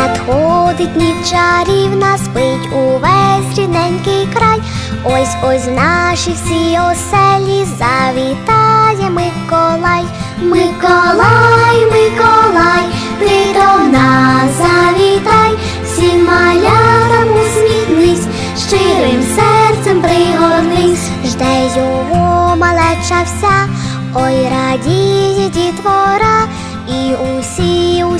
надходить ніч чарівна, спить увесь рідненький край. Ось ось в наші всі оселі завітає Миколай. Миколай, Миколай, ти до нас завітай, всім малятам усміхнись, щирим серцем пригорнись, жде його малеча вся, ой радіє дітвора, і усі, усі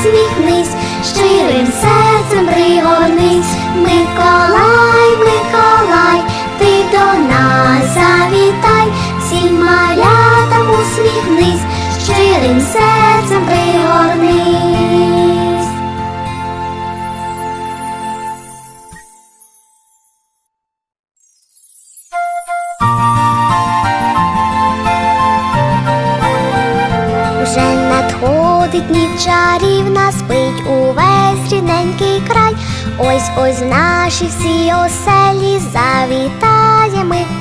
малятам усміхнись, щирим серцем пригорнись. Миколай, Миколай, ти до нас завітай, всім малятам усміхнись, щирим серцем пригорнись. Вже надходить ніч чарівна, спить увесь рідненький край. Ось ось в наші всі оселі завітає Миколай.